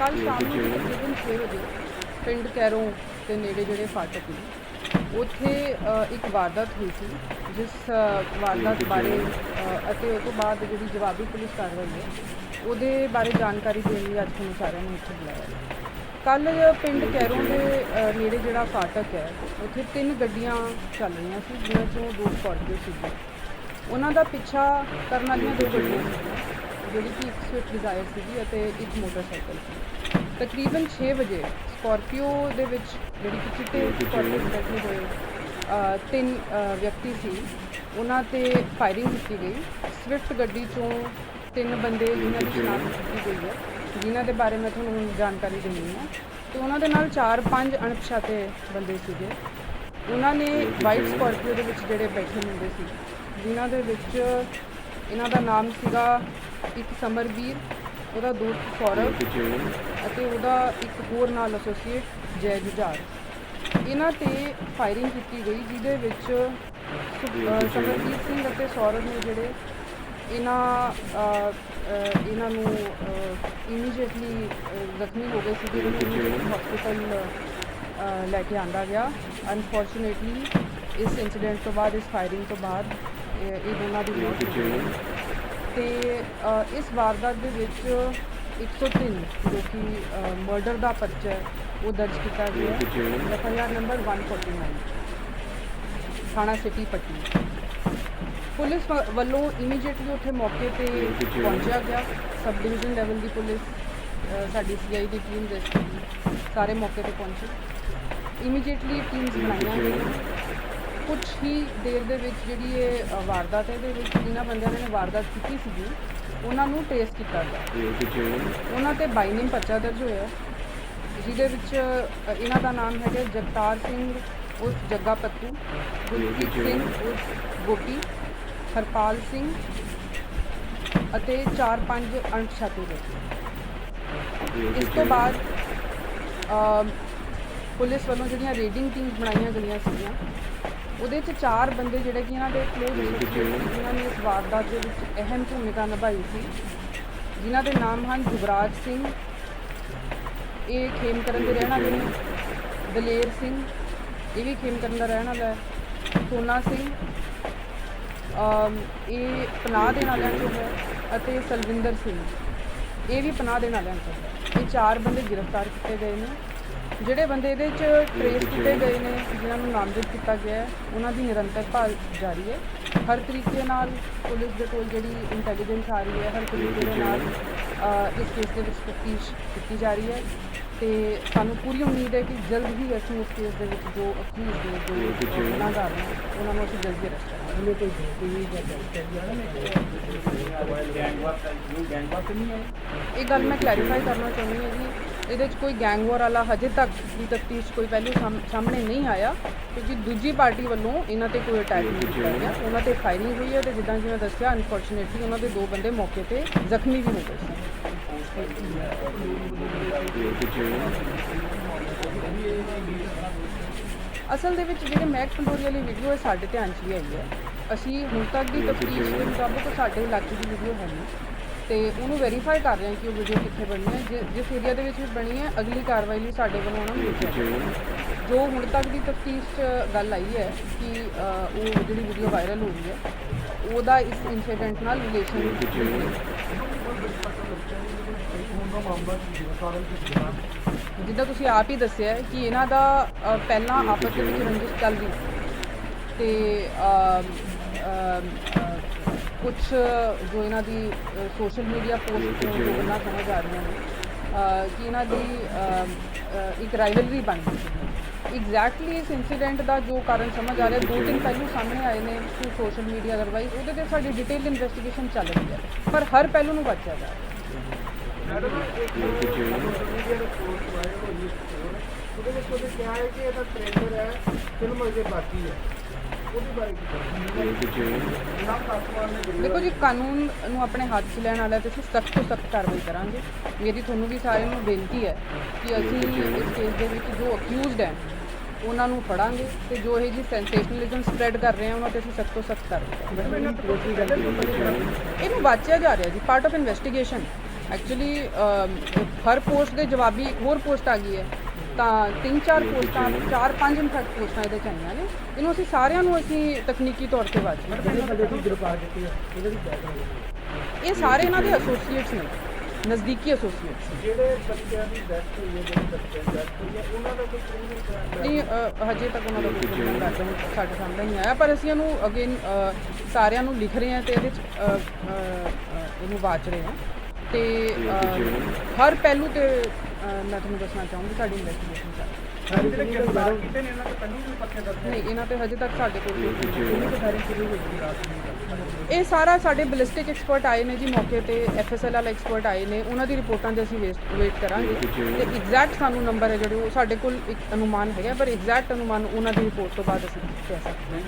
ਕੱਲ ਸ਼ਾਮ ਨੂੰ ਤਕਰੀਬਨ 6 ਵਜੇ ਪਿੰਡ ਕੈਰੋਂ ਦੇ ਨੇੜੇ ਜਿਹੜੇ ਫਾਟਕ ਨੇ ਉੱਥੇ ਅ, ਇੱਕ ਵਾਰਦਾਤ ਹੋਈ ਸੀ ਜਿਸ ਅ, ਵਾਰਦਾਤ ਬਾਰੇ ਅ, ਅਤੇ ਉਸ ਤੋਂ ਬਾਅਦ ਜਿਹੜੀ ਜਵਾਬੀ ਪੁਲਿਸ ਕਾਰਵਾਈ ਹੈ ਉਹਦੇ ਬਾਰੇ ਜਾਣਕਾਰੀ ਦੇਣ ਲਈ ਅੱਜ ਤੁਹਾਨੂੰ ਸਾਰਿਆਂ ਨੂੰ ਇੱਥੇ ਬੁਲਾਇਆ ਕੱਲ ਪਿੰਡ ਕੈਰੋਂ ਦੇ ਅ, ਨੇੜੇ ਜਿਹੜਾ ਫਾਟਕ ਹੈ ਉੱਥੇ ਤਿੰਨ ਗੱਡੀਆਂ ਚੱਲ ਰਹੀਆਂ ਸੀ ਜਿਨ੍ਹਾਂ ਚੋਂ ਦੋ ਸਕਾਰਪੀਓ ਸੀ ਉਹਨਾਂ ਦਾ ਪਿੱਛਾ ਕਰਨ ਵਾਲੀਆਂ ਦੋ ਗੱਡੀਆਂ ਸੀਗੀਆਂ। ਜਿਹੜੀ ਕਿ ਇੱਕ ਸਵਿਫਟ ਡਿਜ਼ਾਇਰ ਸੀਗੀ ਅਤੇ ਇੱਕ ਮੋਟਰਸਾਈਕਲ ਸੀ। ਤਕਰੀਬਨ 6 ਵਜੇ ਸਕਾਰਪੀਓ ਦੇ ਵਿੱਚ ਜਿਹੜੀ ਕਿ ਚਿੱਟੇ ਸਕਾਰਪੀਓ ਬੈਠੇ ਹੋਏ ਤਿੰਨ ਵਿਅਕਤੀ ਸੀ। ਉਹਨਾਂ ਤੇ ਫਾਇਰਿੰਗ ਕੀਤੀ ਗਈ। ਸਵਿਫਟ ਗੱਡੀ ਚੋਂ ਤਿੰਨ ਬੰਦੇ ਜਿਨ੍ਹਾਂ ਦੀ ਸ਼ਨਾਖਤ ਕੀਤੀ ਗਈ ਹੈ ਜਿਨ੍ਹਾਂ ਦੇ ਬਾਰੇ ਮੈਂ ਤੁਹਾਨੂੰ ਜਾਣਕਾਰੀ ਦੇਣੀ ਹੈ। ਤੇ ਉਹਨਾਂ ਦੇ ਨਾਲ 4-5 ਅਣਪਛਾਤੇ ਬੰਦੇ ਸੀਗੇ। ਉਹਨਾਂ ਨੇ ਵਾਈਟ ਸਕਾਰਪੀਓ ਦੇ ਵਿੱਚ ਜਿਹੜੇ ਬੈਠੇ ਹੁੰਦੇ ਸੀ ਜਿਨ੍ਹਾਂ ਦੇ ਵਿੱਚ ਇਹਨਾਂ ਦਾ ਨਾਮ ਸੀਗਾ ਇੱਕ ਸਮਰਵੀਰ ਉਹਦਾ ਦੋਸਤ ਸੌਰਵ ਅਤੇ ਉਹਦਾ ਇੱਕ ਹੋਰ ਨਾਲ ਐਸੋਸੀਏਟ ਜੈ ਜੁਝਾਰ। ਇਹਨਾਂ ਤੇ ਫਾਇਰਿੰਗ ਕੀਤੀ ਗਈ ਜਿਹਦੇ ਵਿੱਚ ਸੁ- ਅਹ ਸਮਰਜੀਤ ਸਿੰਘ ਅਤੇ ਸੌਰਵ ਨੇ ਜਿਹੜੇ ਇਹਨਾਂ ਇਹਨਾਂ ਨੂੰ ਇਮੀਡੀਏਟਲੀ ਜ਼ਖਮੀ ਹੋ ਗਏ ਸੀ ਜਿਹਨਾਂ ਨੂੰ ਹਸਪੀਟਲ ਲੈ ਕੇ ਆਂਦਾ ਗਿਆ। ਅਨਫੋਰਚੂਨੇਟਲੀ ਇਸ ਇਨਸੀਡੈਂਟ ਤੋਂ ਬਾਅਦ ਇਸ ਫਾਇਰਿੰਗ ਤੋਂ ਬਾਅਦ ਦੋਨਾਂ ਦੀ ਮੌਤ ਤੇ ਇਸ ਵਾਰਦਾਤ ਦੇ ਵਿੱਚ 103 ਜੋ ਕਿ ਮਰਡਰ ਦਾ ਪਰਚਾ ਹੈ ਉਹ ਦਰਜ ਕੀਤਾ ਗਿਆ। ਹੈ? ਐਫ ਆਈ ਆਰ ਨੰਬਰ 149 ਥਾਣਾ ਸਿਟੀ ਪੱਟੀ। ਪੁਲਿਸ ਵੱਲੋਂ ਇਮੀਡੀਏਟਲੀ ਉੱਥੇ ਮੌਕੇ ਤੇ ਪਹੁੰਚਿਆ ਗਿਆ। ਸਬ ਡਿਵੀਜ਼ਨ ਲੈਵਲ ਦੀ ਪੁਲਿਸ ਸਾਡੀ ਸੀਆਈ ਦੀ ਟੀਮ ਰੈਸਕਿਊ ਸਾਰੇ ਮੌਕੇ ਤੇ ਪਹੁੰਚੇ। ਇਮੀਡੀਏਟਲੀ ਟੀਮਸ ਬਣਾਈਆਂ ਗਈਆਂ। ਕੁਝ ਹੀ ਦੇਰ ਦੇ ਵਿੱਚ ਜਿਹੜੀ ਇਹ ਅ, ਵਾਰਦਾਤ ਹੈ ਇਹਦੇ ਵਿੱਚ ਜਿਨ੍ਹਾਂ ਬੰਦਿਆਂ ਨੇ ਵਾਰਦਾਤ ਕੀਤੀ ਸੀਗੀ ਉਹਨਾਂ ਨੂੰ ਟ੍ਰੇਸ ਕੀਤਾ ਗਿਆ। ਉਹਨਾਂ ਤੇ ਬਾਈਨਿੰਗ ਪਰਚਾ ਦਰਜ ਹੋਇਆ। ਜਿਹਦੇ ਵਿੱਚ ਅ, ਇਹਨਾਂ ਦਾ ਨਾਮ ਹੈਗਾ ਜਗਤਾਰ ਸਿੰਘ ਉਸ ਜੱਗਾ ਪੱਤੂ ਗੁਰਪ੍ਰੀਤ ਸਿੰਘ ਉਸ ਗੋਪੀ ਹਰਪਾਲ ਸਿੰਘ ਅਤੇ 4-5 ਅਣਪਛਾਤੇ ਵਿਅਕਤੀ ਇਸ ਤੋਂ ਬਾਅਦ ਪੁਲਿਸ ਵੱਲੋਂ ਜਿਹੜੀਆਂ ਰੇਡਿੰਗ ਟੀਮਸ ਬਣਾਈਆਂ ਗਈਆਂ ਸੀਗੀਆਂ ਉਹਦੇ 'ਚ ਚਾਰ ਬੰਦੇ ਜਿਹੜੇ ਕਿ ਇਹਨਾਂ ਦੇ ਕਲੋਜ਼ ਜਿਨ੍ਹਾਂ ਨੇ ਇਸ ਵਾਰਦਾਤ ਦੇ ਵਿੱਚ ਅਹਿਮ ਭੂਮਿਕਾ ਨਿਭਾਈ ਸੀ ਜਿਨ੍ਹਾਂ ਦੇ ਨਾਮ ਹਨ ਯੁਵਰਾਜ ਸਿੰਘ ਇਹ ਖੇਮਕਰਨ ਦੇ ਰਹਿਣ ਵਾਲੇ ਨੇ ਦਲੇਰ ਸਿੰਘ ਇਹ ਵੀ ਖੇਮਕਰਨ ਦਾ ਰਹਿਣ ਵਾਲਾ ਹੈ ਸੋਨਾ ਸਿੰਘ ਇਹ ਪਨਾਹ ਦੇ ਨਾਲਿਆਂ ਚੋਂ ਹੈ ਅਤੇ ਸਲਵਿੰਦਰ ਸਿੰਘ ਇਹ ਵੀ ਪਨਾਹ ਦੇ ਨਾਲਿਆਂ ਚੋਂ ਹੈ। ਇਹ ਚਾਰ ਬੰਦੇ ਗ੍ਰਿਫਤਾਰ ਕੀਤੇ ਗਏ ਨੇ। ਜਿਹੜੇ ਬੰਦੇ ਇਹਦੇ ਚ ਟ੍ਰੇਸ ਕੀਤੇ ਗਏ ਨੇ ਜਿਨ੍ਹਾਂ ਨੂੰ ਨਾਮਜ਼ਦ ਕੀਤਾ ਗਿਆ ਹੈ ਉਹਨਾਂ ਦੀ ਨਿਰੰਤਰ ਭਾਲ ਜਾਰੀ ਹੈ ਹਰ ਤਰੀਕੇ ਨਾਲ ਪੁਲਿਸ ਦੇ ਕੋਲ ਜਿਹੜੀ ਇੰਟੈਲੀਜੈਂਸ ਆ ਰਹੀ ਹੈ ਹਰ ਤਰੀਕੇ ਦੇ ਨਾਲ ਅ, ਇਸ ਕੇਸ ਦੇ ਵਿੱਚ ਤਫਤੀਸ਼ ਕੀਤੀ ਜਾ ਰਹੀ ਹੈ ਤੇ ਸਾਨੂੰ ਪੂਰੀ ਉਮੀਦ ਹੈ ਕਿ ਜਲਦ ਹੀ ਅਸੀਂ ਇਸ ਕੇਸ ਦੇ ਵਿੱਚ ਜੋ ਅਕਿਊਜ਼ ਨੇ ਜੋ ਗੁਨਾਹਗਾਰ ਨੇ ਉਹਨਾਂ ਨੂੰ ਅਸੀਂ ਜਲਦੀ ਅਰੈਸਟ ਕਰਾਂਗੇ ਇਹ ਗੱਲ ਮੈਂ ਕਲੈਰੀਫਾਈ ਕਰਨਾ ਚਾਹੁੰਦੀ ਹਾਂ ਜੀ ਇਹਦੇ 'ਚ ਕੋਈ ਗੈਂਗ ਵਾਰ ਵਾਲਾ ਹਜੇ ਤੱਕ ਦੀ ਤਫਤੀਸ਼ ਕੋਈ ਪਹਿਲੂ ਸਾਹਮ- ਸਾਹਮਣੇ ਨਹੀਂ ਆਇਆ। ਕਿਉਂਕਿ ਦੂਜੀ ਪਾਰਟੀ ਵੱਲੋਂ ਇਹਨਾਂ ਤੇ ਕੋਈ ਅਟੈਕ ਨਹੀਂ ਕੀਤਾ ਗਿਆ। ਉਹਨਾਂ ਤੇ ਫਾਇਰਿੰਗ ਹੋਈ ਹੈ ਤੇ ਜਿੱਦਾਂ ਜਿਵੇਂ ਦੱਸਿਆ ਅਨਫੋਰਚੂਨੇਟਲੀ ਉਹਨਾਂ ਦੇ ਦੋ ਬੰਦੇ ਮੌਕੇ ਤੇ ਜ਼ਖਮੀ ਵੀ ਹੋ ਗਏ ਸੀ। ਅਸਲ ਦੇ ਵਿੱਚ ਜਿਹੜੇ ਮਹਿਕ ਪੰਡੋਰੀ ਵਾਲੀ ਵੀਡੀਓ ਹੈ ਸਾਡੇ ਧਿਆਨ 'ਚ ਵੀ ਆਈ ਹੈ। ਅਸੀਂ ਹੁਣ ਤੱਕ ਦੀ ਤਫਤੀਸ਼ ਦੇ ਮੁਤਾਬਕ ਸਾਡੇ ਇਲਾਕੇ ਦੀ ਵੀਡੀਓ ਹੈ ਨਹੀਂ। ਤੇ ਉਹਨੂੰ ਵੈਰੀਫਾਈ ਕਰ ਰਹੇ ਹਾਂ ਕਿ ਉਹ ਵੀਡੀਓ ਕਿੱਥੇ ਬਣੀ ਹੈ। ਜਿ- ਜਿਸ ਏਰੀਆ ਦੇ ਵਿੱਚ ਵੀ ਬਣੀ ਹੈ ਅਗਲੀ ਕਾਰਵਾਈ ਲਈ ਸਾਡੇ ਵੱਲੋਂ ਉਹਨਾਂ ਨੂੰ ਜਾਏਗਾ। ਜੋ। ਹੁਣ ਤੱਕ ਦੀ ਤਫਤੀਸ਼ 'ਚ ਗੱਲ ਆਈ ਹੈ ਕਿ ਅ, ਉਹ ਜਿਹੜੀ ਵੀਡੀਓ ਵਾਇਰਲ ਹੋ ਰਹੀ ਹੈ ਉਹਦਾ ਇਸ ਇਨਸੀਡੈਂਟ ਨਾਲ ਰਿਲੇਸ਼ਨ ਜਿੱਦਾਂ ਤੁਸੀਂ ਆਪ ਹੀ ਦੱਸਿਆ ਹੈ ਕਿ ਇਹਨਾਂ ਦਾ ਅ, ਪਹਿਲਾਂ ਆਪਸ ਦੇ ਵਿੱਚ ਰੰਜਿਸ਼ ਚੱਲ ਰਹੀ ਸੀ। ਤੇ ਕੁਝ ਜੋ ਇਹਨਾਂ ਦੀ ਸੋਸ਼ਲ ਮੀਡੀਆ ਪੋਸਟ ਤੋਂ ਗੱਲਾਂ ਸਮਝ ਆ ਰਹੀਆਂ ਨੇ ਕਿ ਇਹਨਾਂ ਦੀ ਇੱਕ ਰਾਈਵਲਰੀ ਬਣ ਗਈ ਐਗਜ਼ੈਕਟਲੀ ਇਸ ਇਨਸੀਡੈਂਟ ਦਾ ਜੋ ਕਾਰਨ ਸਮਝ ਆ ਰਿਹਾ ਦੋ ਤਿੰਨ ਪਹਿਲੂ ਸਾਹਮਣੇ ਆਏ ਨੇ ਥਰੂ ਸੋਸ਼ਲ ਮੀਡੀਆ ਅਦਰਵਾਈਜ਼ ਉਹਦੇ ਤੇ ਸਾਡੀ ਡਿਟੇਲ ਇਨਵੈਸਟੀਗੇਸ਼ਨ ਚੱਲ ਰਹੀ ਹੈ ਪਰ ਹਰ ਪਹਿਲੂ ਨੂੰ ਵਾਚਿਆ ਜਾ ਰਿਹਾ। ਹੈ ਉਹਦੇ ਵਿੱਚ ਉਹਨੇ ਕਿਹਾ ਹੈ ਕਿ ਇਹਦਾ ਟ੍ਰੇਲਰ ਹੈ ਫਿਲਮ ਅਜੇ ਬਾਕੀ ਹੈ। ਦੇਖੋ ਜੀ, ਕਾਨੂੰਨ ਨੂੰ ਆਪਣੇ ਹੱਥ 'ਚ ਲੈਣ ਵਾਲਾ ਤੇ ਅਸੀਂ ਸਖਤ ਤੋਂ ਸਖਤ ਕਾਰਵਾਈ ਕਰਾਂਗੇ। ਮੇਰੀ ਤੁਹਾਨੂੰ ਵੀ ਸਾਰਿਆਂ ਨੂੰ ਬੇਨਤੀ ਹੈ ਕਿ ਅਸੀਂ ਇਸ ਕੇਸ ਦੇ ਵਿੱਚ ਜੋ ਅਕਿਊਜ਼ਡ ਹੈ, ਉਹਨਾਂ ਨੂੰ ਫੜਾਂਗੇ ਤੇ ਜੋ ਇਹ ਜੀ ਸੈਂਸੇਸ਼ਨਲਿਜ਼ਮ ਸਪਰੈਡ ਕਰ ਰਹੇ ਆ, ਉਹਨਾਂ ਤੇ ਅਸੀਂ ਸਖਤ ਤੋਂ ਸਖਤ ਕਾਰਵਾਈ ਇਹਨੂੰ ਵਾਚਿਆ ਜਾ ਰਿਹਾ ਜੀ ਪਾਰਟ ਆਫ ਇਨਵੈਸਟੀਗੇਸ਼ਨ ਐਕਚੁਅਲੀ ਹਰ ਪੋਸਟ ਦੇ ਜਵਾਬੀ ਇੱਕ ਹੋਰ ਪੋਸਟ ਆ ਗਈ ਹੈ। ਤਾਂ ਤਿੰਨ ਚਾਰ ਪੋਸਟਾਂ ਚਾਰ ਪੰਜ ਇਨਫੈਕਟ ਪੋਸਟਾਂ ਇਹਦੇ ਚ ਆਈਆਂ ਨੇ। ਇਹਨੂੰ ਅਸੀਂ ਸਾਰਿਆਂ ਨੂੰ ਅਸੀਂ ਤਕਨੀਕੀ ਤੌਰ ਤੇ ਵਾਚ ਇਹ ਸਾਰੇ ਇਹਨਾਂ ਦੇ ਐਸੋਸੀਏਟਸ ਨੇ ਨਜ਼ਦੀਕੀ ਐਸੋਸੀਏਟਸ ਜਿਹੜੇ ਬੱਚਿਆਂ ਦੀ ਡੈਥ ਹੋਈ ਹੈ ਜਿਹੜੇ ਬੱਚਿਆਂ ਦੀ ਡੈਥ ਹੋਈ ਹੈ ਉਹਨਾਂ ਦਾ ਕੋਈ ਕ੍ਰਿਮੀਨਲ ਕਰਾਇਆ ਨਹੀਂ ਅ, ਹਜੇ ਤੱਕ ਉਹਨਾਂ ਦਾ ਕੋਈ background ਸਾਡੇ ਸਾਹਮਣੇ ਨਹੀਂ ਆਇਆ ਪਰ ਅਸੀਂ ਇਹਨੂੰ ਅਗੇਨ ਸਾਰਿਆਂ ਨੂੰ ਲਿਖ ਰਹੇ ਹਾਂ ਤੇ ਇਹਦੇ ਇਹਨੂੰ ਵਾਚ ਰਹੇ ਹਾਂ। ਤੇ ਹਰ ਪਹਿਲੂ ਤੇ ਮੈਂ ਤੁਹਾਨੂੰ ਦੱਸਣਾ ਚਾਹੂੰਗੀ ਸਾਡੀ ਇਨਵੈਸਟੀਗੇਸ਼ਨ ਚੱਲ ਰਹੀ ਹੈ। ਜਿਹੜੇ ਗ੍ਰਿਫਤਾਰ ਕੀਤੇ ਨੇ ਇਹਨਾਂ ਦੇ ਪਹਿਲਾਂ ਵੀ ਪੱਕੇ ਦਰਜ ਨਹੀਂ ਇਹਨਾਂ ਤੇ ਹਜੇ ਤੱਕ ਸਾਡੇ ਕੋਲ ਕੋਈ ਇਹ ਸਾਰਾ ਸਾਡੇ ਬਲਿਸਟਿਕ ਐਕਸਪਰਟ ਆਏ ਨੇ ਜੀ ਮੌਕੇ ਤੇ ਐਫਐਸਐਲ ਵਾਲੇ ਐਕਸਪਰਟ ਆਏ ਨੇ ਉਹਨਾਂ ਦੀ ਰਿਪੋਰਟਾਂ ਦੇ ਅਸੀਂ ਵੇਟ ਕਰਾਂਗੇ। ਤੇ ਐਗਜ਼ੈਕਟ ਸਾਨੂੰ ਨੰਬਰ ਹੈ ਜਿਹੜੇ ਉਹ ਸਾਡੇ ਕੋਲ ਇੱਕ ਅਨੁਮਾਨ ਹੈਗਾ ਪਰ ਐਗਜ਼ੈਕਟ ਅਨੁਮਾਨ ਉਹਨਾਂ ਦੀ ਰਿਪੋਰਟ ਤੋਂ ਬਾਅਦ ਅਸੀਂ ਕਹਿ ਸਕਦੇ ਹਾਂ।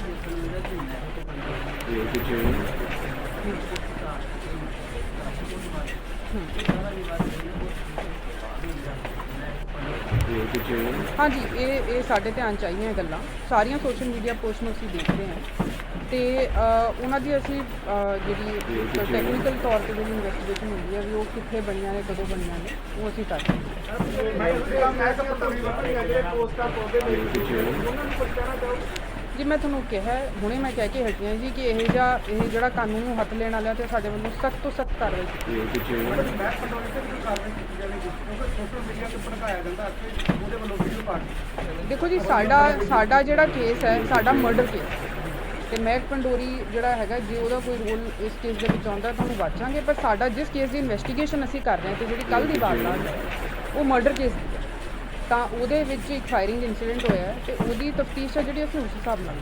ਹਾਂਜੀ ਇਹ ਇਹ ਸਾਡੇ ਧਿਆਨ ਚ ਆਈਆਂ ਗੱਲਾਂ। ਸਾਰੀਆਂ ਸੋਸ਼ਲ ਮੀਡੀਆ ਪੋਸਟ ਨੂੰ ਅਸੀਂ ਦੇਖਦੇ ਹਾਂ। ਤੇ ਅ, ਉਹਨਾਂ ਦੀ ਅਸੀਂ ਅ, ਜਿਹੜੀ ਟੈਕਨੀਕਲ ਤੌਰ ਤੇ ਜਿਹੜੀ ਇਨਵੈਸਟੀਗੇਸ਼ਨ ਹੁੰਦੀ ਹੈ ਵੀ ਉਹ ਕਿੱਥੇ ਬਣੀਆਂ ਨੇ ਕਦੋਂ ਬਣੀਆਂ ਨੇ ਉਹ ਅਸੀਂ ਕਰ ਰਹੇ ਹਾਂ। ਮੈਂ ਮੈਂ ਤਾਂ ਪਤਾ ਨਹੀਂ ਜਿਹੜੇ ਪੋਸਟਾਂ ਪਾਉਂਦੇ ਨੇ ਉਹਨਾਂ ਨੂੰ ਕਹਿਣਾ ਚਾਹੋ। ਜੀ ਮੈਂ ਤੁਹਾਨੂੰ ਕਿਹਾ ਹੁਣੇ ਮੈਂ ਕਹਿ ਕੇ ਹਟੀ ਹਾਂ ਜੀ ਕਿ ਇਹ ਜਿਹਾ ਇਹ ਜਿਹੜਾ ਕਾਨੂੰਨ ਨੂੰ ਹੱਥ ਲੈਣ ਵਾਲਿਆਂ ਤੇ ਸਾਡੇ ਵੱਲੋਂ ਸਖਤ ਤੋਂ ਸਖਤ ਕਾਰਵਾਈ ਕੀਤੀ ਮੈਂ ਪਟਵਾਰੀ ਤੇ ਵੀ ਕਾਰਵਾਈ ਕੀਤੀ ਜਾਵੇਗੀ ਕਿਉਂਕਿ ਸੋਸ਼ਲ ਮੀਡੀਆ ਤੇ ਭੜਕਾਇਆ ਜਾਂਦਾ ਅਤੇ ਉਹਦੇ ਵੱਲੋਂ ਵੀਡੀਓ ਪਾ ਕੇ ਦੇਖੋ ਜੀ ਸਾਡਾ ਸਾਡਾ ਜਿਹੜਾ ਕੇਸ ਹੈ ਸਾਡਾ ਮਰਡਰ ਕੇਸ ਤੇ ਮਹਿਕ ਪੰਡੋਰੀ ਜਿਹੜਾ ਹੈਗਾ ਜੇ ਉਹਦਾ ਕੋਈ ਰੋਲ ਇਸ ਕੇਸ ਦੇ ਵਿੱਚ ਆਉਂਦਾ ਤਾਂ ਉਹਨੂੰ ਵਾਚਾਂਗੇ ਪਰ ਸਾਡਾ ਜਿਸ ਕੇਸ ਦੀ ਇਨਵੈਸਟੀਗੇਸ਼ਨ ਅਸੀਂ ਕਰ ਰਹੇ ਹਾਂ ਤੇ ਜਿਹੜੀ ਕੱਲ ਦੀ ਵਾਰਦਾਤ ਹੈ ਉਹ ਮਰਡਰ ਕੇਸ ਤਾਂ ਉਹਦੇ ਵਿੱਚ ਇੱਕ ਫਾਇਰਿੰਗ ਇਨਸੀਡੈਂਟ ਹੋਇਆ ਹੈ ਤੇ ਉਹਦੀ ਤਫਤੀਸ਼ ਹੈ ਜਿਹੜੀ ਅਸੀਂ ਉਸ ਹਿਸਾਬ ਨਾਲ